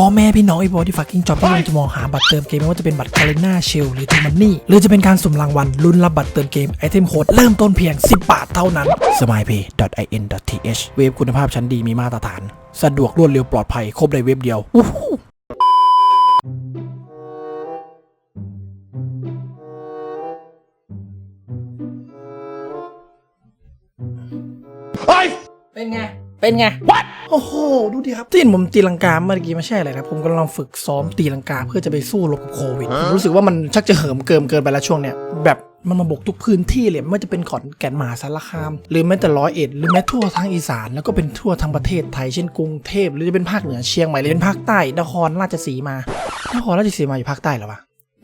พ่อแม่พี่น้องไอ้บอที่ฟักกิ้งจ็อบที่กำลังจะมองหาบัตรเติมเกมไม่ว่าจะเป็นบัตรคาริน่าเชลหรือทูมันนี่หรือจะเป็นการสุ่มรางวัลลุ้นรับบัตรเติมเกมไอเทมโค้ดเริ่มต้นเพียง 10 บาทเท่านั้น smilepay.in.th เว็บคุณภาพชั้นดีมีมาตรฐาน สะดวกรวดเร็วปลอดภัยครบในเว็บเดียวอู้หูเป็นไง เป็นไง What โอ้โห ดูดิครับที่เห็นผมตีลังกาเมื่อกี้ไม่ใช่อะไรครับ ผมกำลังฝึกซ้อมตีลังกาเพื่อจะไปสู้รบกับโควิดผมรู้สึกว่ามันชักจะเหิมเกิมเกินไปแล้วช่วงเนี้ยแบบมันมาบกทุกพื้นที่เลยไม่ว่าจะเป็นขอนแก่นมหาสารคาม หรือแม้แต่ร้อยเอ็ดหรือแม้ทั่วทั้งอีสานแล้วก็เป็นทั่วทั้งประเทศไทยเช่นกรุงเทพหรือจะเป็นภาคเหนือเชียงใหม่หรือเป็นภาคใต้นครราชสีมานครราชสีมาอยู่ภาคใต้เหรอวะ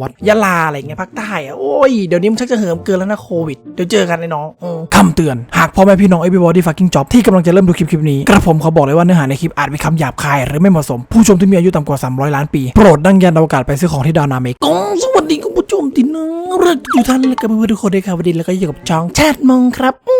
วัดยะลาอะไรเงี้ยภาคใต้อะโอ้ย เดี๋ยวนี้มันชักจะเหิมเกินแล้วนะโควิด เดี๋ยวเจอกันไอ้น้องอคำเตือน หากพ่อแม่พี่น้อง everybody fucking job ที่กำลังจะเริ่มดูคลิปคลิปนี้กระผมขอบอกเลยว่าเนื้อหาในคลิปอาจมีคำหยาบคาย หรือไม่เหมาะสม ผู้ชมที่มีอายุต่ำกว่า 300 ล้านปี โปรดดังยันอวกาศไปซื้อของที่ดาวนาเมกกงสวัสดีคุณผู้ชมที่น่ารักทุกท่านและกับเพื่อนๆทุกคนด้วยครับวันนี้แล้วก็อยู่กับช่องแชทมองครับอื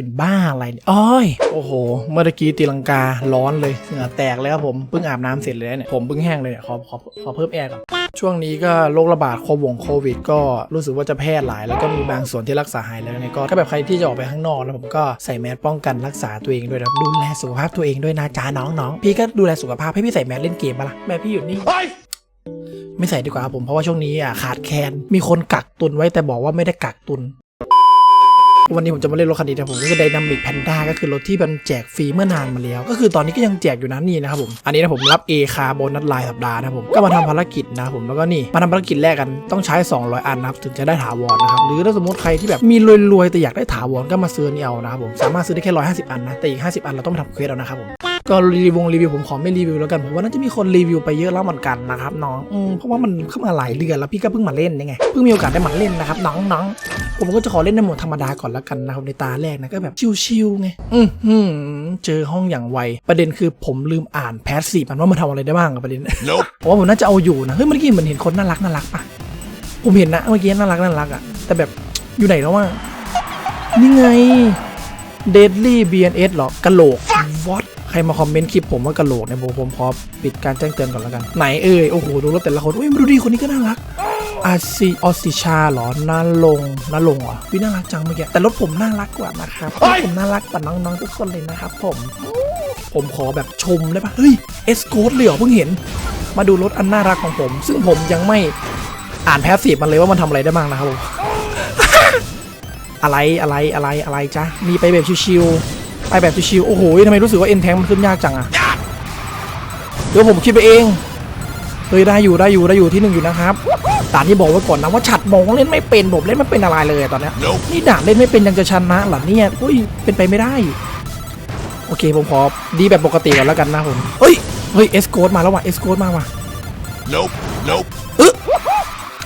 เป็นบ้าอะไรเนี่ยอ้อยโอ้โห เมื่อกี้ตีลังการ้อนเลยเหงื่อแตกเลยครับผมเพิ่งอาบน้ำเสร็จเลยเนี่ยผมเพิ่งแห้งเลยเนี่ยขอขอขอเพิ่มแอร์ก่อนช่วงนี้ก็โรคระบาดโควงโควิด ก็รู้สึกว่าจะแพร่หลาย แล้วก็มีบางส่วนที่รักษาหายแล้วเนี่ยก็ถ้าแบบใครที่จะออกไปข้างนอกแล้วผมก็ใส่แมสป้องกันรักษาตัวเองด้วยนะครับดูแลสุขภาพตัวเองด้วยนะจ้าน้องๆพี่ก็ดูแลสุขภาพให้พี่ใส่แมสเล่นเกมปะล่ะแม่พี่อยู่นี่ไม่ใส่ดีกว่าครับผมเพราะว่าช่วงนี้อะขาดแคลนมีคนกักตุนไว้แต่บอกว่าไม่ได้กักตุน วันนี้ผมจะมาเล่นรถคันนี้นะผมก็คือ Dynamic Panda ก็คือรถที่มันแจกฟรีเมื่อนานมาแล้ว ก็คือตอนนี้ก็ยังแจกอยู่นะนี่นะครับผม อันนี้นะผมรับ A คาร์บนนัดลายสัปดาห์นะผมก็มาทำภารกิจนะผมแล้วก็นี่มาทำภารกิจแรกกันต้องใช้ 200 อันนะครับถึงจะได้ถาวรนะครับหรือถ้าสมมติใครที่แบบมีรวยๆแต่อยากได้ถาวรก็มาซื้อนี่เอานะครับผมสามารถซื้อได้แค่150 อันนะแต่อีก 50 อันเราต้องมาทำเควสเอานะครับผม ก็รีวิวรีวิวผมขอไม่รีวิวแล้วกันผมว่าน่าจะมีคนรีวิวไปเยอะแล้วเหมือนกันนะครับน้องอืมเพราะว่ามันเข้ามาหลายเดือนแล้วพี่ก็เพิ่งมาเล่นนี่ไงเพิ่งมีโอกาสได้มาเล่นนะครับน้องน้องผมก็จะขอเล่นในโหมดธรรมดาก่อนแล้วกันนะครับในตาแรกนะก็แบบชิวๆไงอือหือเจอห้องอย่างไวประเด็นคือผมลืมอ่านแพสซีฟมันว่ามันทำอะไรได้บ้างอะประเด็นผมว่าผมน่าจะเอาอยู่นะเฮ้ยเมื่อกี้เหมือนเห็นคนน่ารักน่ารักปะผมเห็นนะเมื่อกี้น่ารักน่ารักอะแต่แบบอยู่ไหนแล้ววะนี่ไง Deadly BNS เหรอกะโหลก What ใครมาคอมเมนต์คลิปผมว่ากะโหลกเนี่ยผมผมขอปิดการแจ้งเตือนก่อนแล้วกัน ไหนเอ่ยโอ้โหดูรถแต่ละคนอุ้ยมาดูดีคนนี้ก็น่ารักอาซีออสิชาเหรอน่าลงน่าลงเหรอวิน่ารักจังเมื่อกี้แต่รถผมน่ารักกว่านะครับรถผมน่ารักกว่าน้องๆทุกคนเลยนะครับผม ผมขอแบบชมได้ปะเฮ้ยเอสโคดเลยเหรอเพิ่งเห็น มาดูรถอันน่ารักของผม ซึ่งผมยังไม่อ่านแพสซีฟมันเลยว่ามันทำอะไรได้บ้างนะครับผมอะไรอะไรอะไรอะไรจ๊ะมีไปแบบชิวๆ ไปแบบชิวๆโอ้โหทำไมรู้สึกว่าเอ็นแทงมันขึ้นยากจังอะเดี๋ยวผมคิดไปเองเฮ้ยได้อยู่ได้อยู่ได้อยู่ที่หนึ่งอยู่นะครับด่านที่บอกไว้ก่อนนะว่าฉัดมองเล่นไม่เป็นผมเล่นไม่เป็นอะไรเลยตอนเนี้ยนี่ด่านเล่นไม่เป็นยังจะชนะเหรอเนี่ยอุ้ยเป็นไปไม่ได้ โอเคผมขอดีแบบปกติก่อนแล้วกันนะผมเฮ้ยเฮ้ยเอสโคดมาแล้วว่ะเอสโคดมาว่ะ Nope. Nope.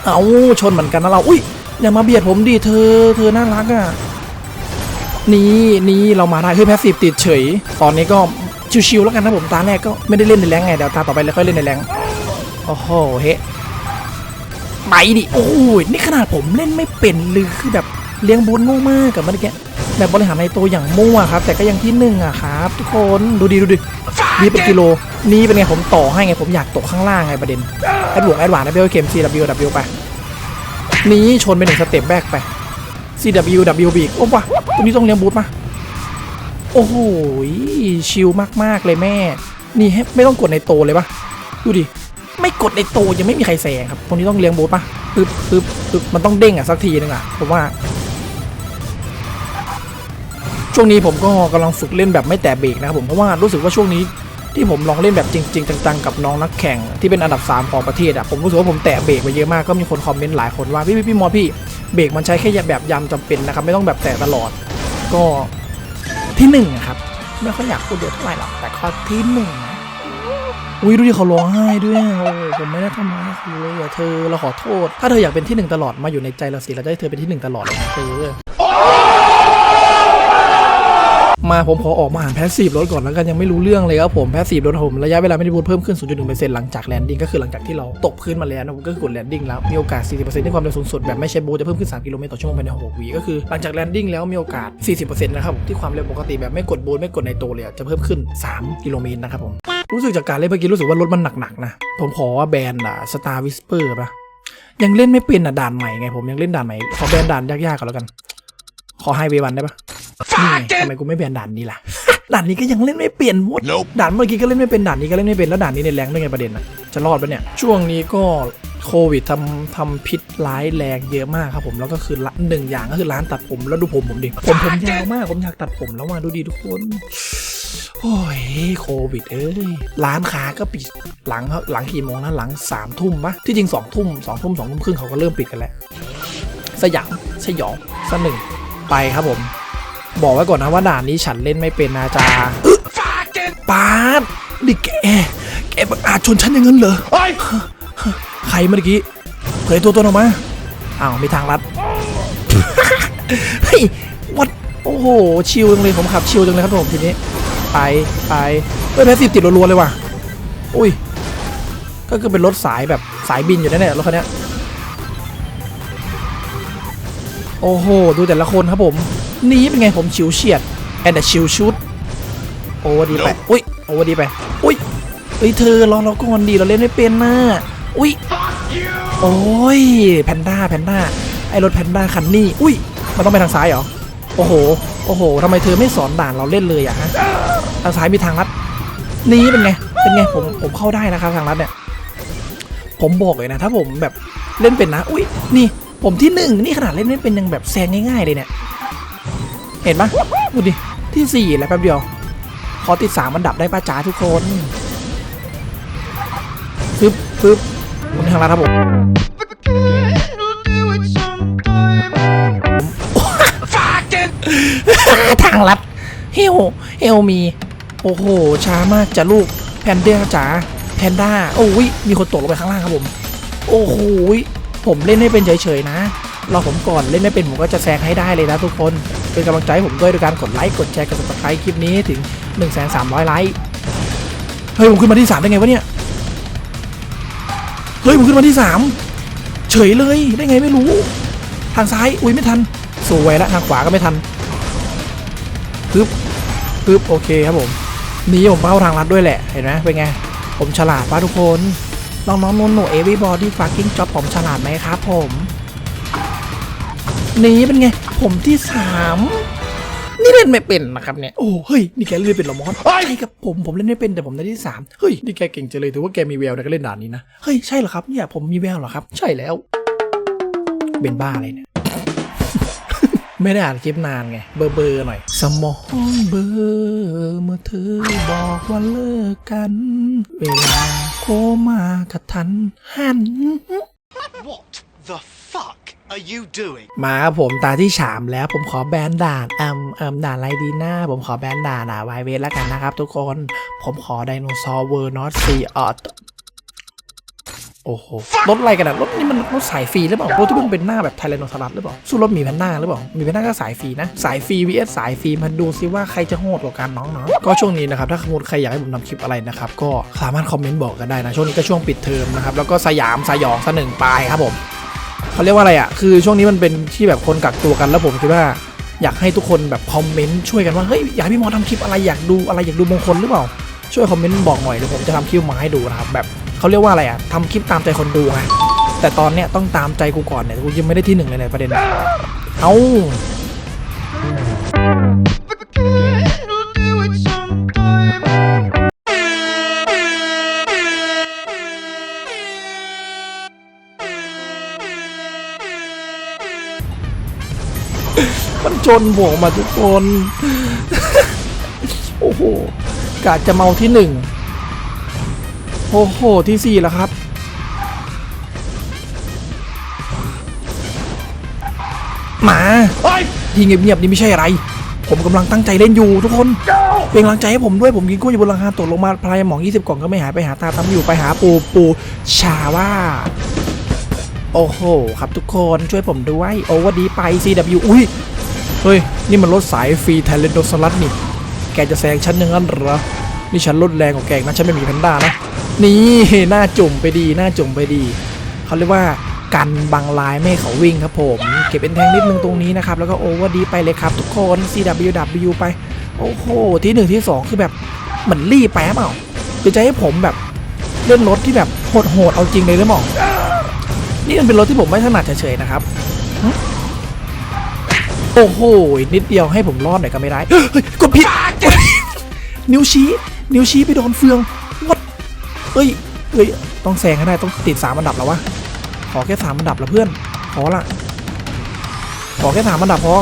เอาชนเหมือนกันนะเราอุ้ยอย่ามาเบียดผมดิเธอเธอน่ารักอะ นี่นี่เรามาได้เฮ้ยแพสซีฟติดเฉย ตอนนี้ก็ชิวๆแล้วกันนะผมตาแรกก็ไม่ได้เล่นในแรงไงเดี๋ยวตาต่อไปเลยค่อยเล่นในแรงโอ้โหเฮ้ไปดิโอ้ยนี่ขนาดผมเล่นไม่เป็นหรือคือแบบเลี้ยงบุญโง่มากกับเมื่อกี้แบบบริหารในตัวอย่างมั่วครับ แต่ก็ยังที่หนึ่งอะครับ ทุกคนดูดีดูดินี่เป็นกิโล นี่เป็นไงผมต่อให้ไงผมอยากตกข้างล่างไงประเด็นแอดหวงแอดหวานนะเบลเกม CWW ไป นี้ชนไปหนึ่งสเต็ปแบกไป CWW บีกโอ้วะ ตรงนี้ต้องเลี้ยงบูทมาโอ้โหชิลมากๆเลยแม่ นี่ไม่ต้องกดในโตเลยปะดูดิไม่กดในโตยังไม่มีใครแซงครับตรงนี้ต้องเลี้ยงบูทปะปึ๊บปึ๊บปึ๊บมันต้องเด้งอะสักทีนึงอะผมว่า ช่วงนี้ผมก็กำลังฝึกเล่นแบบไม่แตะเบรกนะครับผมเพราะว่ารู้สึกว่าช่วงนี้ที่ผมลองเล่นแบบจริง ๆ จังๆกับน้องนักแข่งที่เป็นอันดับ 3 ของประเทศอะผมรู้สึกว่าผมแตะเบรกไปเยอะมากก็มีคนคอมเมนต์หลายคนว่าพี่พี่พี่มอสพี่ เบรกมันใช้แค่แบบยำจำเป็นนะครับ ไม่ต้องแบบแตะตลอด ก็ที่หนึ่งอะครับ ไม่ค่อยอยากพูดเยอะเท่าไหร่หรอกแต่ข้อที่หนึ่งอุ้ยดูดิเขาร้องไห้ด้วยอะโอ้ผมไม่ได้ทำร้ายคือเลยเธอเราขอโทษ ถ้าเธออยากเป็นที่หนึ่งตลอดมาอยู่ในใจเราสิเราจะให้เธอเป็นที่หนึ่งตลอดเลยนะเธอ มาผมขอออกมาอ่านแพสซีฟรถก่อนแล้วกันยังไม่รู้เรื่องเลยครับผมแพสซีฟรถผมระยะเวลาไม่ได้บูทเพิ่มขึ้น 0.1%หลังจากแลนดิ้งก็คือหลังจากที่เราตกพื้นมาแล้วนะผมก็คือกดแลนดิ้งแล้วมีโอกาส 40%ที่ความเร็วสูงสุดแบบไม่ใช้บูทจะเพิ่มขึ้น 3 กิโลเมตรต่อชั่วโมงภายใน6วิก็คือหลังจากแลนดิ้งแล้วมีโอกาส 40%นะครับที่ความเร็วปกติแบบไม่กดบูทไม่กดในโตวเลยจะเพิ่มขึ้น 3 กิโลเมตรนะครับผมรู้สึกจากการเล่นเมื่อกี้รู้สึกว่ารถมันหนักๆนะผมขอว่าแบนอะสตาร์วิสเปอร์ปะยังเล่นไม่เป็นอะด่านใหม่ไงผมยังเล่นด่านใหม่ขอแบนด่านยากๆก่อนแล้วกัน ขอไฮเวย์วันได้ปะ ทำไมกูไม่แบนด่านนี้ล่ะ ด่านนี้ก็ยังเล่นไม่เปลี่ยนหมด Nope. ด่านเมื่อกี้ก็เล่นไม่เป็นด่านนี้ก็เล่นไม่เป็นแล้วด่านนี้ในแรงด้วยไงประเด็นนะจะรอดปะเนี่ย ช่วงนี้ก็โควิดทำทำพิษร้ายแรงเยอะมากครับผมแล้วก็คือละหนึ่งอย่างก็คือร้านตัดผมแล้วดูผมผมดิผมผมยาวมากผมอยากตัดผมแล้วมาดูดิทุกคนโอ้ยโควิดเอ้ยร้านค้าก็ปิดหลังหลังกี่โมงนะหลังสามทุ่มปะที่จริงสองทุ่มสองทุ่มสองทุ่มครึ่งเขาก็เริ่มปิดกันแล้ว สยามสยองสหนึ่งไปครับผม บอกไว้ก่อนนะว่าด่านนี้ฉันเล่นไม่เป็นนะจ๊ะอึ๊ะปาดดิแกแกบังอาจชนฉันอย่างนั้นเหรอใครเมื่อกี้เผยตัวตนออกมาอ้าวมีทางลัดเฮ้ยวัดโอ้โหชิลจังเลยผมขับชิลจังเลยครับผมทีนี้ ไปไปเฮ้ยแพสซีฟติดรัวๆเลยว่ะอุ้ยก็คือเป็นรถสายแบบสายบินอยู่นั่นแหละรถคันเนี้ยโอ้โห ดูแต่ละคนครับผม นี่เป็นไงผมชิวเฉียดแอนด์ชิวชุดโอเวอร์ดีไป อุ้ยโอเวอร์ดีไป อุ้ยเฮ้ยเธอรอเราก่อนดีเราเล่นไม่เป็นนะอุ้ยโอ้ยแพนด้าแพนด้าไอรถแพนด้าคันนี้อุ้ยมันต้องไปทางซ้ายเหรอโอ้โหโอ้โหทำไมเธอไม่สอนด่านเราเล่นเลยอะฮะทางซ้ายมีทางลัดนี่เป็นไงเป็นไงผมผมเข้าได้นะครับทางลัดเนี่ยผมบอกเลยนะ ถ้าผมแบบเล่นเป็นนะ อุ้ยนี่ผมที่หนึ่งนี่ขนาดเล่นไม่เป็นยังแบบแซงง่ายๆเลยเนี่ย เห็นปะดูดิ ที่สี่แล้วแป๊บเดียว ขอติดสามอันดับได้ป้าจ๋าทุกคนปึ๊บปึ๊บผมทางลัดครับผมทางลัดเฮลเฮลมี โอ้โห ช้ามากจ้ะลูก แพนเด้าจ๋า แพนด้า โอ้ย มีคนตกลงไปข้างล่างครับผม โอ้โห ผมเล่นให้เป็นเฉยๆนะ รอผมก่อนเล่นไม่เป็นผมก็จะแซงให้ได้เลยนะทุกคนเป็นกำลังใจให้ผมด้วยโดยการกดไลค์กดแชร์กด subscribe คลิปนี้ถึง 1 3 0 0 ไลค์เฮ้ยผมขึ้นมาที่3ได้ไงวะเนี่ยเฮ้ยผมขึ้นมาที่3เฉยเลยได้ไงไม่รู้ ทางซ้ายอุ้ยไม่ทันสวยแล้วทางขวาก็ไม่ทันปึ๊บปึ๊บโอเคครับผมนี่ผมเข้าทางลัดด้วยแหละเห็นไหมเป็นไง ผมฉลาดป่ะทุกคนน้องๆนนหนูเอวีบอดี้ฟักกิ้งจ็อบผมฉลาดไหมครับผม นี่เป็นไง ผมที่สามนี่เล่นไม่เป็นนะครับเนี่ย โอ้เฮ้ย นี่แกเล่นเป็นเหรอมอสใช่ครับผมผมเล่นไม่เป็นแต่ผมได้ที่สามเฮ้ย นี่แกเก่งจังเลยถือว่าแกมีแววในการเล่นด่านนี้นะ เฮ้ย ใช่เหรอครับเนี่ยผมมีแววเหรอครับ ใช่แล้ว เป็นบ้าอะไรเนี่ย ไม่ได้อ่านคลิปนานไง เบอร์เบอร์หน่อย สมองเบลอร์เมื่อเธอบอกว่าเลิกกัน เวลาโคมากระทันหัน What the fuck are you doing? มาครับผมตาที่สามแล้วผมขอแบนด่านอืมเอืมด่านอะไรดีหน้า ผมขอแบนด่านอะไวเวทแล้วกันนะครับทุกคน ผมขอไดโนเสาร์เวอร์นอตซีออตโอ้โหรถอะไรกันอะรถนี่มันรถสายฟรีหรือเปล่ารถที่มันเป็นหน้าแบบไทแรนโนซอรัสหรือเปล่าสู้รถหมีแพนด้าหรือเปล่าหมีแพนด้าก็สายฟรีนะ สายฟรี vs สายฟรีมาดูซิว่าใครจะโหดกว่ากันน้องเนาะก็ช่วงนี้นะครับถ้าสมมติใครอยากให้ผมทำคลิปอะไรนะครับก็สามารถคอมเมนต์บอกกันได้นะช่วงนี้ก็ช่วงปิดเทอมนะครับแล้วก็สยามสยองสหนึ่งปลายครับผม เขาเรียกว่าอะไรอะ คือช่วงนี้มันเป็นที่แบบคนกักตัวกันแล้วผมคิดว่าอยากให้ทุกคนแบบคอมเมนต์ช่วยกันว่าเฮ้ยอยากให้พี่หมอทำคลิปอะไรอยากดูอะไรอยากดูมงคลหรือเปล่า ช่วยคอมเมนต์บอกหน่อยเดี๋ยวผมจะทำคลิปมาให้ดูนะครับแบบเขาเรียกว่าอะไรอะทำคลิปตามใจคนดูไงแต่ตอนเนี้ยต้องตามใจกูก่อนเนี่ยกูยังไม่ได้ที่หนึ่งเลยในประเด็นเอา มันชนผมมาทุกคน โอ้โหกาจะเมาที่หนึ่งโอ้โห ที่สี่แล้วครับ หมาที่เงียบๆนี่ไม่ใช่อะไร ผมกำลังตั้งใจเล่นอยู่ทุกคนเป็นกำลังใจให้ผมด้วยผมกินกล้วยอยู่บนหลังคาตกลงมาพลายหมอง 20 กล่องก็ไม่หายไปหาตาทำอยู่ไปหาปูปูชาว่า โอ้โห ครับทุกคนช่วยผมด้วย โอเวอร์ดีไป CW อุ้ย เฮ้ย นี่มันรถสายฟรีไทเลนโดสลัดนี่ แกจะแซงฉันอย่างนั้นเหรอ นี่ฉันรถแรงกว่าแกอีกนะ ฉันไม่มีแพนด้านะ นี่หน้าจุ่มไปดี หน้าจุ่มไปดี เขาเรียกว่ากันบังลายไม่เขาวิ่งครับผม เก็บเป็นแทงนิดนึงตรงนี้นะครับ แล้วก็โอเวอร์ดีไปเลยครับทุกคน CWW ไป โอ้โห ที่หนึ่งที่สองคือแบบเหมือนรีบไปเปล่าหรือจะให้ผมแบบเล่นรถที่แบบโหดๆเอาจริงเลยหรือเปล่านี่มันเป็นรถที่ผมไม่ถนัดเฉยๆนะครับ โอ้โหนิดเดียวให้ผมรอดหน่อยก็ไม่ได้เฮ้ยกดผิดกดผิดนิ้วชี้ นิ้วชี้ไปโดนเฟืองวัดเอ้ยเอ้ยต้องแซงให้ได้ต้องติดสามอันดับแล้ววะขอแค่สามอันดับละเพื่อนขอละขอแค่สามอันดับพอ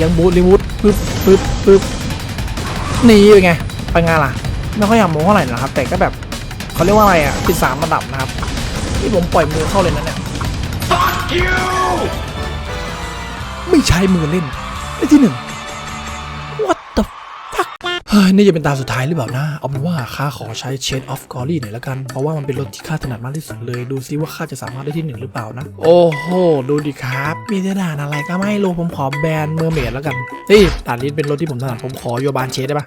ยังบูทรีวูดปึ๊บปึ๊บปึ๊บนี่เป็นไงไปงานล่ะไม่ค่อยอยากโม้เท่าไหร่นะครับ แต่ก็แบบเขาเรียกว่าอะไรอะติดสามอันดับนะครับนี่ผมปล่อยมือเข้าเลยนะเนี่ย ไม่ใช้มือเล่นได้ที่หนึ่ง what the fuck เฮ้ยนี่จะเป็นตาสุดท้ายหรือเปล่านะ เอาเป็นว่าข้าขอใช้ Chain of Glory หน่อยละกัน เพราะว่ามันเป็นรถที่ข้าถนัดมากที่สุดเลย ดูซิว่าข้าจะสามารถได้ที่หนึ่งหรือเปล่านะ โอ้โห ดูดิครับ มีแต่ด่านอะไรก็ไม่รู้ผมขอแบนเมอร์เมดแล้วกันเฮ้ยด่านนี้เป็นรถที่ผมถนัดผมขอโยบานเชสได้ปะ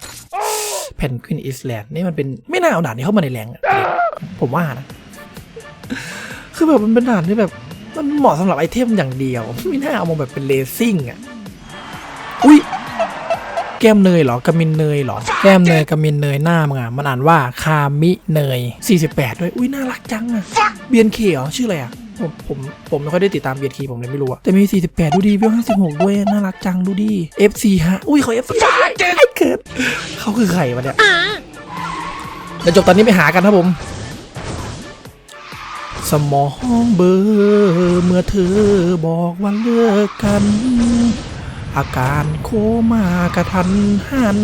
เพนกวินอิสแลนด์นี่มันเป็นไม่น่าเอาด่านนี้เข้ามาในแรงผมว่านะ คือแบบมันเป็นด่านที่แบบ มันเหมาะสำหรับไอเทมอย่างเดียว ไม่น่าเอามาแบบเป็นเลซิ่งอะ อุ้ยแก้มเนยเหรอกามินเนยเหรอ แก้มเนยกามินเนยหน้ามึงอะมันอ่านว่าคามิเนย 48 ด้วย อุ้ยน่ารักจังอะเบียนเคเหรอชื่ออะไรอะผมผมผมไม่ค่อยได้ติดตามเบียนเคผมเลยไม่รู้อะแต่มี 48 ดูดีเวล56 ด้วย น่ารักจังดูดี FC ฮะ อุ้ยเขา FC ไอ้เกิดเขาคือใครวะเนี่ยเดี๋ยวจบตอนนี้ไปหากันครับผม สมองเบลอร์เมื่อเธอบอกว่าเลิกกัน อาการโคม่ากระทันหัน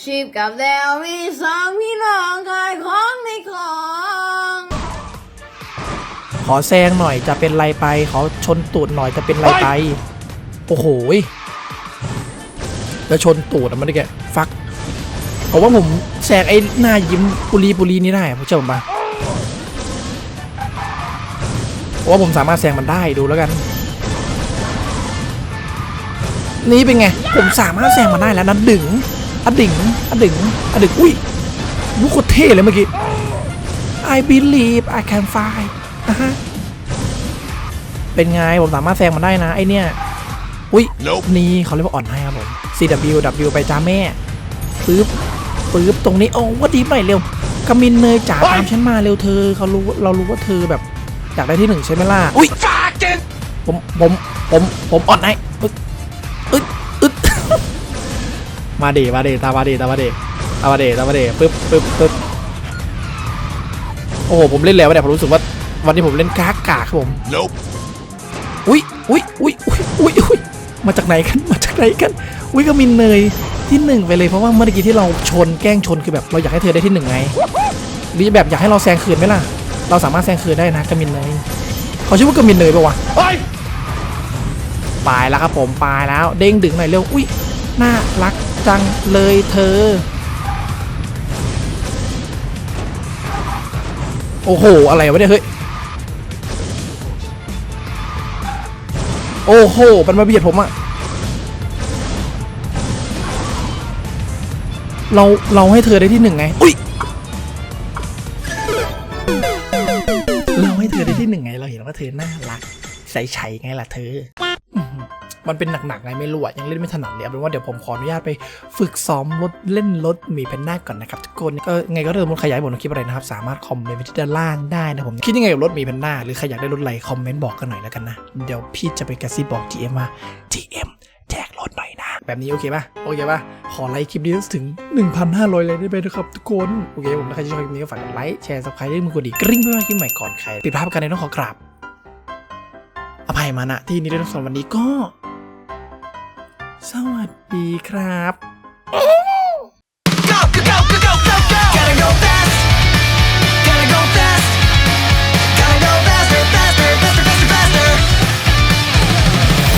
ชีพกับแดวมีสองพี่น้องขายของในคลอง ขอแซงหน่อยจะเป็นไรไป ขอชนตูดหน่อยจะเป็นไรไป โอ้โหยจะชนตูดอะมันได้แกฟัก ผมว่าผมแซงไอ้หน้ายิ้มปุรีปุรีนี่ได้ผมเชื่อผมปะผมว่าผมสามารถแซงมันได้ดูแล้วกัน นี่เป็นไง ผมสามารถแซงมันได้แล้วนะดึงอะดึงอะดึงอะดึงอุ้ยลูกโคตรเท่เลยเมื่อกี้ I believe I can fly อะฮะเป็นไงผมสามารถแซงมันได้นะไอเนี่ยอุ้ย Nope นี่เขาเรียกว่าอ่อนให้ครับผม CW W ไปจ้าแม่ปึ๊บ ปึ๊บตรงนี้โอ้ว่าดีหน่อยเร็วกามินเนยจ๋าตามฉันมาเร็วเธอเขารู้เรารู้ว่าเธอแบบอยากได้ที่หนึ่งใช่ไหมล่ะอุ้ยผมผมผมผมอ่อนให้อึดอึดอึดมาเดมาเดตามมาเดตามมาเดตามมาเดตามมาเดปึ๊บปึ๊บปึ๊บโอ้โหผมเล่นแล้วเนี่ยผมรู้สึกว่าวันนี้ผมเล่นกากกากครับผม Nope. อุ้ยอุ้ยอุ้ยอุ้ยอุ้ยอุ้ยมาจากไหนกันมาจากไหนกันอุ้ยก็มินเนย ที่หนึ่งไปเลยเพราะว่าเมื่อกี้ที่เราชนแกล้งชนคือแบบเราอยากให้เธอได้ที่หนึ่งไงหรือแบบอยากให้เราแซงคืนไหมล่ะ เราสามารถแซงคืนได้นะกามินเนยเขาชื่อว่ากามินเนยปะวะปลายแล้วครับผมปลายแล้วเด้งดึงหน่อยเร็วอุ้ยน่ารักจังเลยเธอ โอ้โหอะไรวะเนี่ยเฮ้ยโอ้โหมันมาเบียดผมอะ เราเราให้เธอได้ที่หนึ่งไง อุ้ย เราให้เธอได้ที่หนึ่งไง เราเห็นว่าเธอน่ารัก ใส่ไฉไงล่ะเธอ มันเป็นหนักๆไงไม่รู้อะยังเล่นไม่ถนัดเลยเอาเป็นว่าเดี๋ยวผมขออนุญาตไปฝึกซ้อมรถเล่นรถมีแพนด้าก่อนนะครับทุกคนก็ไงก็เริ่มรถขยายบทคลิปอะไรนะครับ สามารถคอมเมนต์ไว้ที่ด้านล่างได้นะผมคิดยังไงกับรถมีแพนด้าหรือใครอยากได้รถอะไรคอมเมนต์บอกกันหน่อยแล้วกันนะเดี๋ยวพี่จะไปกระซิบบอก GM ว่า GM แจกรถหน่อยนะ แบบนี้โอเคป่ะโอเคป่ะขอไลค์คลิปนี้ถึง 1,500 ไลยได้ไหมนะครับทุกคน โอเคผมถ้าใครชอบคลิปนี้ก็ฝากกดไลค์แชร์ซับสไครต์ด้วยมือกดดีกริ๊งเพื่อไม่ให้คลิปใหม่ก่อนใครปิดภาพกันในต้องขอกราบอภัยมาณที่นี้ด้วยนะสำหรับวันนี้ก็ สวัสดีครับ